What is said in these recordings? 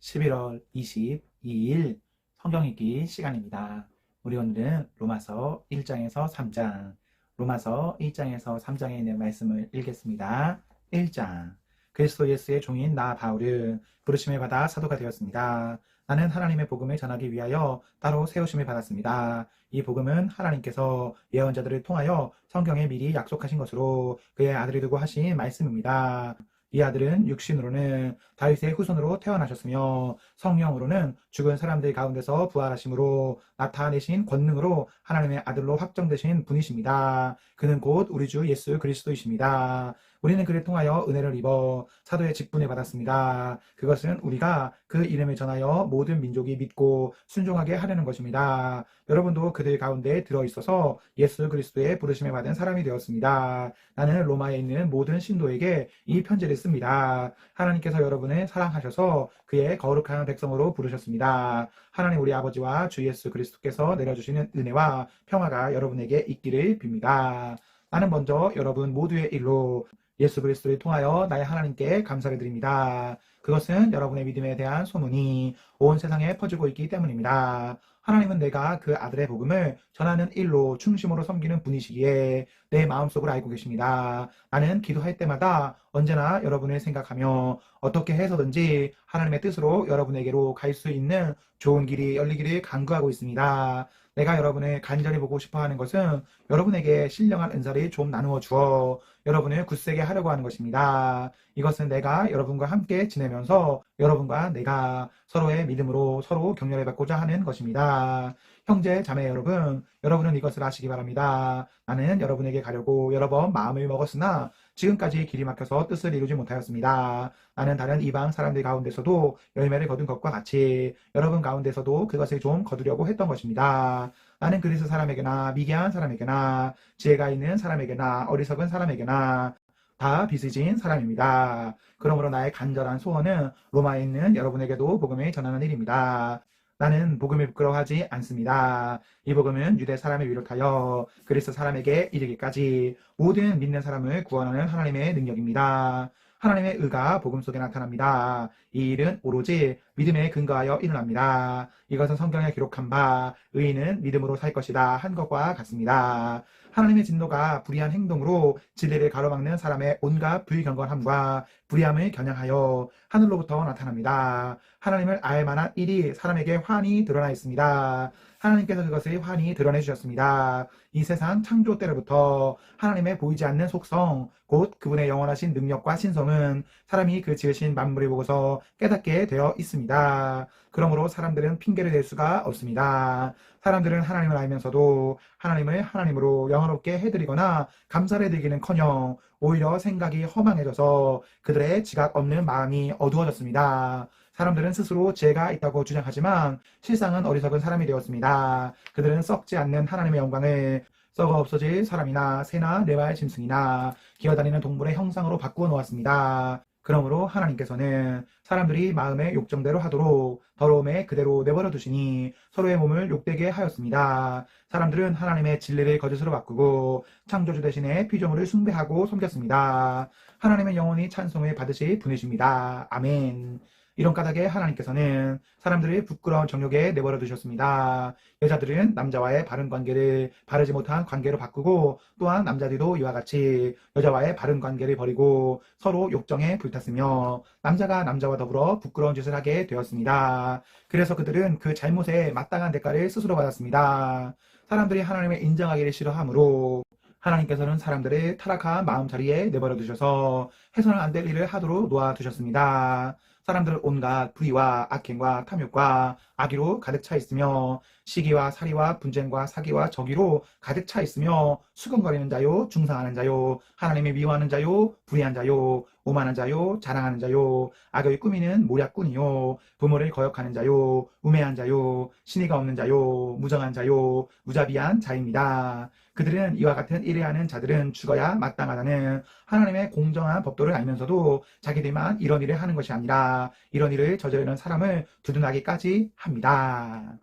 11월 22일 성경 읽기 시간입니다. 우리 오늘은 로마서 1장에서 3장, 로마서 1장에서 3장에 있는 말씀을 읽겠습니다. 1장. 그리스도 예수의 종인 나 바울은 부르심을 받아 사도가 되었습니다. 나는 하나님의 복음을 전하기 위하여 따로 세우심을 받았습니다. 이 복음은 하나님께서 예언자들을 통하여 성경에 미리 약속하신 것으로 그의 아들이 두고 하신 말씀입니다. 이 아들은 육신으로는 다윗의 후손으로 태어나셨으며 성령으로는 죽은 사람들 가운데서 부활하심으로 나타내신 권능으로 하나님의 아들로 확정되신 분이십니다. 그는 곧 우리 주 예수 그리스도이십니다. 우리는 그를 통하여 은혜를 입어 사도의 직분을 받았습니다. 그것은 우리가 그 이름을 전하여 모든 민족이 믿고 순종하게 하려는 것입니다. 여러분도 그들 가운데 들어 있어서 예수 그리스도의 부르심을 받은 사람이 되었습니다. 나는 로마에 있는 모든 신도에게 이 편지를 씁니다. 하나님께서 여러분을 사랑하셔서 그의 거룩한 백성으로 부르셨습니다. 하나님 우리 아버지와 주 예수 그리스도께서 내려주시는 은혜와 평화가 여러분에게 있기를 빕니다. 나는 먼저 여러분 모두의 일로 예수 그리스도를 통하여 나의 하나님께 감사를 드립니다. 그것은 여러분의 믿음에 대한 소문이 온 세상에 퍼지고 있기 때문입니다. 하나님은 내가 그 아들의 복음을 전하는 일로 중심으로 섬기는 분이시기에 내 마음속으로 알고 계십니다. 나는 기도할 때마다 언제나 여러분을 생각하며 어떻게 해서든지 하나님의 뜻으로 여러분에게로 갈 수 있는 좋은 길이 열리기를 간구하고 있습니다. 내가 여러분을 간절히 보고 싶어 하는 것은 여러분에게 신령한 은사를 좀 나누어 주어 여러분을 굳세게 하려고 하는 것입니다. 이것은 내가 여러분과 함께 지내면서 여러분과 내가 서로의 믿음으로 서로 격려를 받고자 하는 것입니다. 형제, 자매 여러분, 여러분은 이것을 아시기 바랍니다. 나는 여러분에게 가려고 여러 번 마음을 먹었으나 지금까지 길이 막혀서 뜻을 이루지 못하였습니다. 나는 다른 이방 사람들 가운데서도 열매를 거둔 것과 같이 여러분 가운데서도 그것을 좀 거두려고 했던 것입니다. 나는 그리스 사람에게나 미개한 사람에게나 지혜가 있는 사람에게나 어리석은 사람에게나 다 빚을 사람입니다. 그러므로 나의 간절한 소원은 로마에 있는 여러분에게도 복음을 전하는 일입니다. 나는 복음을 부끄러워하지 않습니다. 이 복음은 유대 사람을 비롯하여 그리스 사람에게 이르기까지 모든 믿는 사람을 구원하는 하나님의 능력입니다. 하나님의 의가 복음 속에 나타납니다. 이 일은 오로지 믿음에 근거하여 일어납니다. 이것은 성경에 기록한 바 의인은 믿음으로 살 것이다 한 것과 같습니다. 하나님의 진노가 불의한 행동으로 진리를 가로막는 사람의 온갖 불경건함과 불의함을 겨냥하여 하늘로부터 나타납니다. 하나님을 알 만한 일이 사람에게 환히 드러나 있습니다. 하나님께서 그것을 환히 드러내 주셨습니다. 이 세상 창조 때로부터 하나님의 보이지 않는 속성, 곧 그분의 영원하신 능력과 신성은 사람이 그 지으신 만물을 보고서 깨닫게 되어 있습니다. 그러므로 사람들은 핑계를 댈 수가 없습니다. 사람들은 하나님을 알면서도 하나님을 하나님으로 영화롭게 해드리거나 감사를 해드리기는커녕 오히려 생각이 허망해져서 그들의 지각 없는 마음이 어두워졌습니다. 사람들은 스스로 죄가 있다고 주장하지만 실상은 어리석은 사람이 되었습니다. 그들은 썩지 않는 하나님의 영광을 썩어 없어질 사람이나 새나 네발 짐승이나 기어다니는 동물의 형상으로 바꾸어 놓았습니다. 그러므로 하나님께서는 사람들이 마음의 욕정대로 하도록 더러움에 그대로 내버려 두시니 서로의 몸을 욕되게 하였습니다. 사람들은 하나님의 진리를 거짓으로 바꾸고 창조주 대신에 피조물을 숭배하고 섬겼습니다. 하나님의 영원히 찬송을 받으실 분이십니다. 아멘. 이런 까닭에 하나님께서는 사람들을 부끄러운 정욕에 내버려 두셨습니다. 여자들은 남자와의 바른 관계를 바르지 못한 관계로 바꾸고 또한 남자들도 이와 같이 여자와의 바른 관계를 버리고 서로 욕정에 불탔으며 남자가 남자와 더불어 부끄러운 짓을 하게 되었습니다. 그래서 그들은 그 잘못에 마땅한 대가를 스스로 받았습니다. 사람들이 하나님을 인정하기를 싫어하므로 하나님께서는 사람들의 타락한 마음자리에 내버려 두셔서 해서는 안 될 일을 하도록 놓아 두셨습니다. 사람들은 온갖 불의와 악행과 탐욕과 악의로 가득 차 있으며 시기와 사리와 분쟁과 사기와 저기로 가득 차 있으며 수근거리는 자요 중상하는 자요 하나님의 미워하는 자요 불의한 자요 오만한 자요 자랑하는 자요 악을 꾸미는 모략꾼이요 부모를 거역하는 자요 우매한 자요 신의가 없는 자요 무정한 자요 무자비한 자입니다. 그들은 이와 같은 일을 하는 자들은 죽어야 마땅하다는 하나님의 공정한 법도를 알면서도 자기들만 이런 일을 하는 것이 아니라 이런 일을 저지르는 사람을 두둔하기까지 합니다.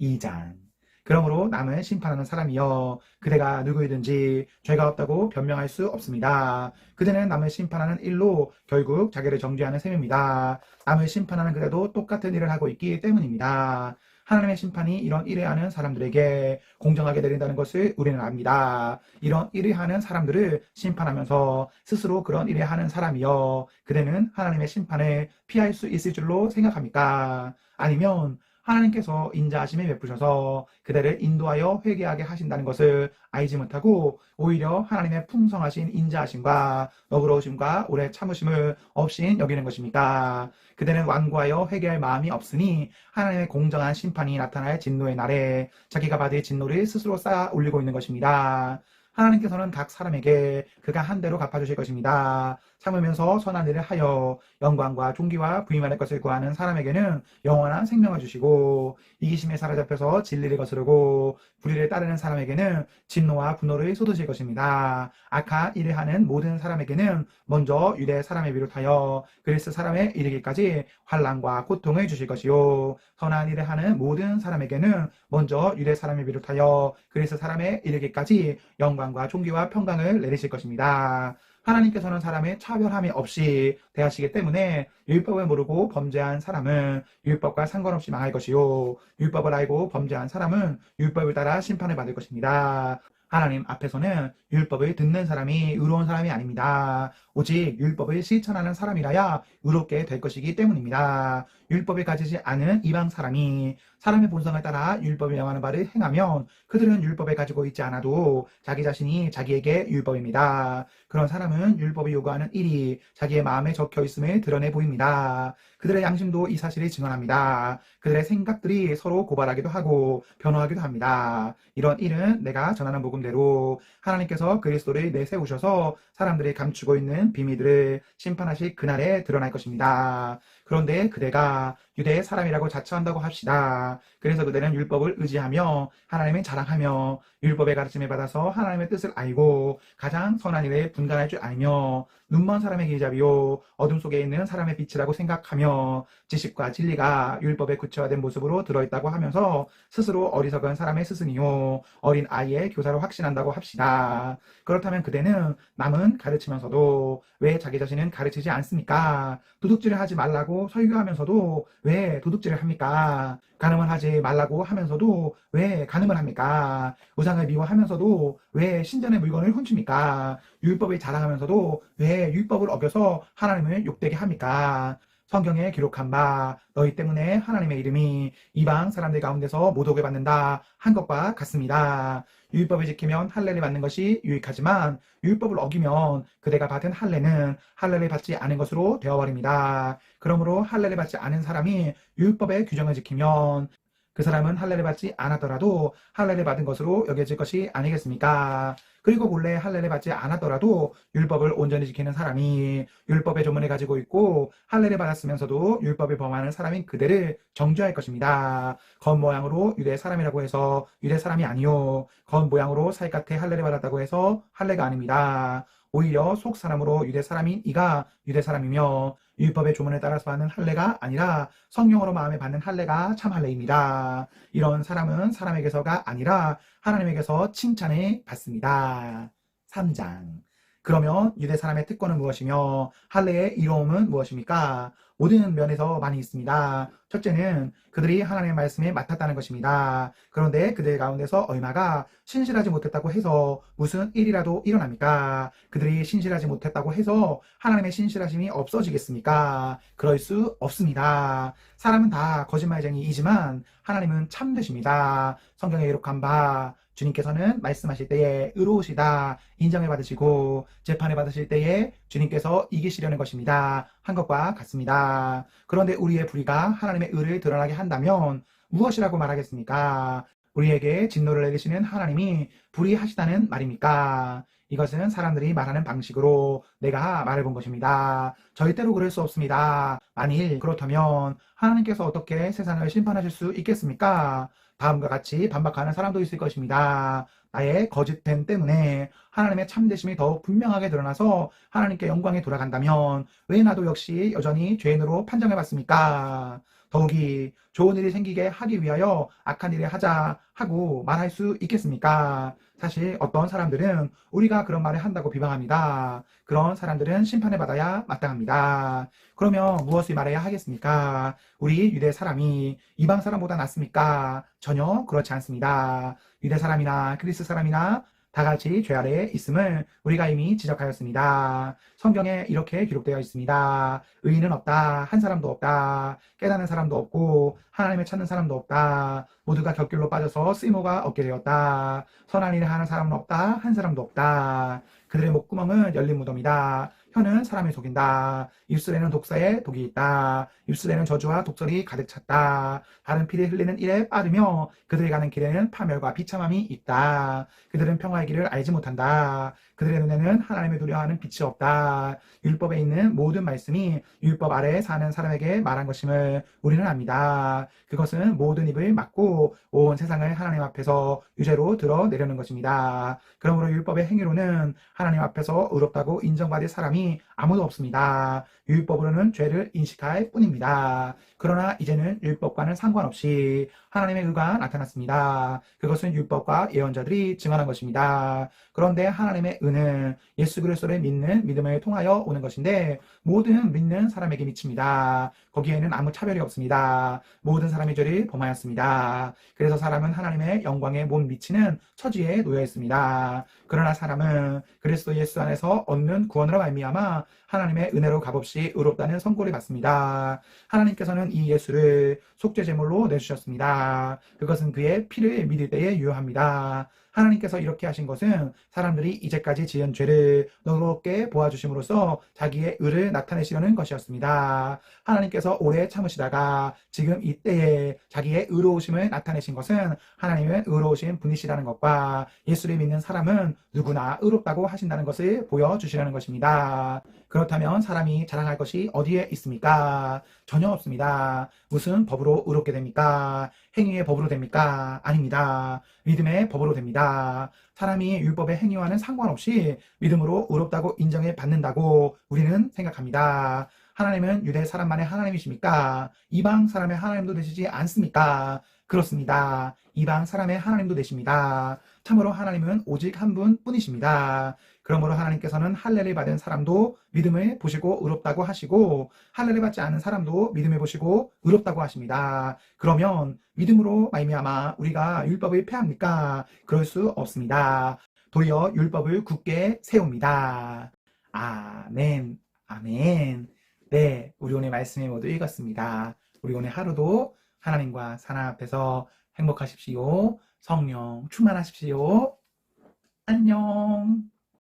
2장 그러므로 남을 심판하는 사람이여 그대가 누구이든지 죄가 없다고 변명할 수 없습니다. 그대는 남을 심판하는 일로 결국 자기를 정죄하는 셈입니다. 남을 심판하는 그대도 똑같은 일을 하고 있기 때문입니다. 하나님의 심판이 이런 일을 하는 사람들에게 공정하게 내린다는 것을 우리는 압니다. 이런 일을 하는 사람들을 심판하면서 스스로 그런 일을 하는 사람이여 그대는 하나님의 심판을 피할 수 있을 줄로 생각합니까? 아니면 하나님께서 인자하심에 베푸셔서 그대를 인도하여 회개하게 하신다는 것을 알지 못하고 오히려 하나님의 풍성하신 인자하심과 너그러우심과 오래 참으심을 없인 여기는 것입니까? 그대는 완고하여 회개할 마음이 없으니 하나님의 공정한 심판이 나타날 진노의 날에 자기가 받을 진노를 스스로 쌓아 올리고 있는 것입니다. 하나님께서는 각 사람에게 그가 한 대로 갚아주실 것입니다. 참으면서 선한 일을 하여 영광과 존귀와 부임할 것을 구하는 사람에게는 영원한 생명을 주시고 이기심에 사로잡혀서 진리를 거스르고 불의를 따르는 사람에게는 진노와 분노를 쏟으실 것입니다. 악한 일을 하는 모든 사람에게는 먼저 유대 사람에 비롯하여 그리스 사람에 이르기까지 환란과 고통을 주실 것이요 선한 일을 하는 모든 사람에게는 먼저 유대 사람에 비롯하여 그리스 사람에 이르기까지 영광 과 존귀와 평강을 내리실 것입니다. 하나님께서는 사람의 차별함이 없이 대하시기 때문에 율법을 모르고 범죄한 사람은 율법과 상관없이 망할 것이요 율법을 알고 범죄한 사람은 율법을 따라 심판을 받을 것입니다. 하나님 앞에서는 율법을 듣는 사람이 의로운 사람이 아닙니다. 오직 율법을 실천하는 사람이라야 의롭게 될 것이기 때문입니다. 율법을 가지지 않은 이방 사람이 사람의 본성을 따라 율법이 명하는 바를 행하면 그들은 율법을 가지고 있지 않아도 자기 자신이 자기에게 율법입니다. 그런 사람은 율법이 요구하는 일이 자기의 마음에 적혀 있음을 드러내 보입니다. 그들의 양심도 이 사실을 증언합니다. 그들의 생각들이 서로 고발하기도 하고 변호하기도 합니다. 이런 일은 내가 전하는 복음 대로 하나님께서 그리스도를 내세우셔서 사람들이 감추고 있는 비밀들을 심판하실 그날에 드러날 것입니다. 그런데 그대가 유대의 사람이라고 자처한다고 합시다. 그래서 그대는 율법을 의지하며 하나님을 자랑하며 율법의 가르침을 받아서 하나님의 뜻을 알고 가장 선한 일에 분간할 줄 알며 눈먼 사람의 길잡이요 어둠 속에 있는 사람의 빛이라고 생각하며 지식과 진리가 율법에 구체화된 모습으로 들어있다고 하면서 스스로 어리석은 사람의 스승이요 어린 아이의 교사로 확신한다고 합시다. 그렇다면 그대는 남은 가르치면서도 왜 자기 자신은 가르치지 않습니까? 도둑질을 하지 말라고 설교하면서도 왜 도둑질을 합니까? 간음을 하지 말라고 하면서도 왜 간음을 합니까? 우상을 미워하면서도 왜 신전의 물건을 훔칩니까? 율법을 자랑하면서도 왜 율법을 어겨서 하나님을 욕되게 합니까? 성경에 기록한 바 너희 때문에 하나님의 이름이 이방 사람들 가운데서 모독을 받는다 한 것과 같습니다. 율법을 지키면 할례를 받는 것이 유익하지만 율법을 어기면 그대가 받은 할례는 할례를 받지 않은 것으로 되어버립니다. 그러므로 할례를 받지 않은 사람이 율법의 규정을 지키면 그 사람은 할례를 받지 않았더라도 할례를 받은 것으로 여겨질 것이 아니겠습니까? 그리고 본래 할례를 받지 않았더라도 율법을 온전히 지키는 사람이 율법의 조문을 가지고 있고 할례를 받았으면서도 율법을 범하는 사람인 그대를 정죄할 것입니다. 겉모양으로 유대 사람이라고 해서 유대 사람이 아니요. 겉모양으로 살갗에 할례를 받았다고 해서 할례가 아닙니다. 오히려 속 사람으로 유대 사람인 이가 유대 사람이며 율법의 조문에 따라서 하는 할례가 아니라 성령으로 마음에 받는 할례가 참 할례입니다. 이런 사람은 사람에게서가 아니라 하나님에게서 칭찬을 받습니다. 3장. 그러면 유대 사람의 특권은 무엇이며 할례의 이로움은 무엇입니까? 모든 면에서 많이 있습니다. 첫째는 그들이 하나님의 말씀에 맡았다는 것입니다. 그런데 그들 가운데서 얼마가 신실하지 못했다고 해서 무슨 일이라도 일어납니까? 그들이 신실하지 못했다고 해서 하나님의 신실하심이 없어지겠습니까? 그럴 수 없습니다. 사람은 다 거짓말쟁이이지만 하나님은 참되십니다. 성경에 기록한 바 주님께서는 말씀하실 때에 의로우시다 인정을 받으시고 재판을 받으실 때에 주님께서 이기시려는 것입니다. 한 것과 같습니다. 그런데 우리의 불의가 하나님의 의를 드러나게 한다면 무엇이라고 말하겠습니까? 우리에게 진노를 내리시는 하나님이 불의하시다는 말입니까? 이것은 사람들이 말하는 방식으로 내가 말해본 것입니다. 절대로 그럴 수 없습니다. 만일 그렇다면 하나님께서 어떻게 세상을 심판하실 수 있겠습니까? 다음과 같이 반박하는 사람도 있을 것입니다. 나의 거짓됨 때문에 하나님의 참되심이 더욱 분명하게 드러나서 하나님께 영광에 돌아간다면 왜 나도 역시 여전히 죄인으로 판정해 봤습니까? 더욱이 좋은 일이 생기게 하기 위하여 악한 일을 하자 하고 말할 수 있겠습니까? 사실 어떤 사람들은 우리가 그런 말을 한다고 비방합니다. 그런 사람들은 심판을 받아야 마땅합니다. 그러면 무엇을 말해야 하겠습니까? 우리 유대 사람이 이방 사람보다 낫습니까? 전혀 그렇지 않습니다. 유대 사람이나 그리스 사람이나 다 같이 죄 아래에 있음을 우리가 이미 지적하였습니다. 성경에 이렇게 기록되어 있습니다. 의인은 없다. 한 사람도 없다. 깨닫는 사람도 없고 하나님을 찾는 사람도 없다. 모두가 격길로 빠져서 쓸모가 없게 되었다. 선한 일을 하는 사람은 없다. 한 사람도 없다. 그들의 목구멍은 열린 무덤이다. 혀는 사람을 속인다. 입술에는 독사의 독이 있다. 입술에는 저주와 독설이 가득 찼다. 다른 피를 흘리는 일에 빠르며 그들이 가는 길에는 파멸과 비참함이 있다. 그들은 평화의 길을 알지 못한다. 그들의 눈에는 하나님을 두려워하는 빛이 없다. 율법에 있는 모든 말씀이 율법 아래에 사는 사람에게 말한 것임을 우리는 압니다. 그것은 모든 입을 막고 온 세상을 하나님 앞에서 유죄로 드러내려는 것입니다. 그러므로 율법의 행위로는 하나님 앞에서 의롭다고 인정받을 사람이 아무도 없습니다. 율법으로는 죄를 인식할 뿐입니다. 그러나 이제는 율법과는 상관없이 하나님의 의가 나타났습니다. 그것은 율법과 예언자들이 증언한 것입니다. 그런데 하나님의 의는 예수 그리스도를 믿는 믿음을 통하여 오는 것인데 모든 믿는 사람에게 미칩니다. 거기에는 아무 차별이 없습니다. 모든 사람이 죄를 범하였습니다. 그래서 사람은 하나님의 영광에 못 미치는 처지에 놓여 있습니다. 그러나 사람은 그리스도 예수 안에서 얻는 구원으로 말미암아 하나님의 은혜로 값없이 의롭다는 선고를 받습니다. 하나님께서는 이 예수를 속죄 제물로 내주셨습니다. 그것은 그의 피를 믿을 때에 유효합니다. 하나님께서 이렇게 하신 것은 사람들이 이제까지 지은 죄를 너그럽게 보아주심으로써 자기의 의를 나타내시려는 것이었습니다. 하나님께서 오래 참으시다가 지금 이때에 자기의 의로우심을 나타내신 것은 하나님은 의로우신 분이시라는 것과 예수를 믿는 사람은 누구나 의롭다고 하신다는 것을 보여주시려는 것입니다. 그렇다면 사람이 자랑할 것이 어디에 있습니까? 전혀 없습니다. 무슨 법으로 의롭게 됩니까? 행위의 법으로 됩니까? 아닙니다. 믿음의 법으로 됩니다. 사람이 율법의 행위와는 상관없이 믿음으로 의롭다고 인정을 받는다고 우리는 생각합니다. 하나님은 유대 사람만의 하나님이십니까? 이방 사람의 하나님도 되시지 않습니까? 그렇습니다. 이방 사람의 하나님도 되십니다. 참으로 하나님은 오직 한 분 뿐이십니다. 그러므로 하나님께서는 할례를 받은 사람도 믿음을 보시고 의롭다고 하시고 할례를 받지 않은 사람도 믿음을 보시고 의롭다고 하십니다. 그러면 믿음으로 말미암아 우리가 율법을 폐합니까? 그럴 수 없습니다. 도리어 율법을 굳게 세웁니다. 아멘. 아멘. 네, 우리 오늘 말씀을 모두 읽었습니다. 우리 오늘 하루도 하나님과 사람 앞에서 행복하십시오. 성령 충만하십시오. 안녕.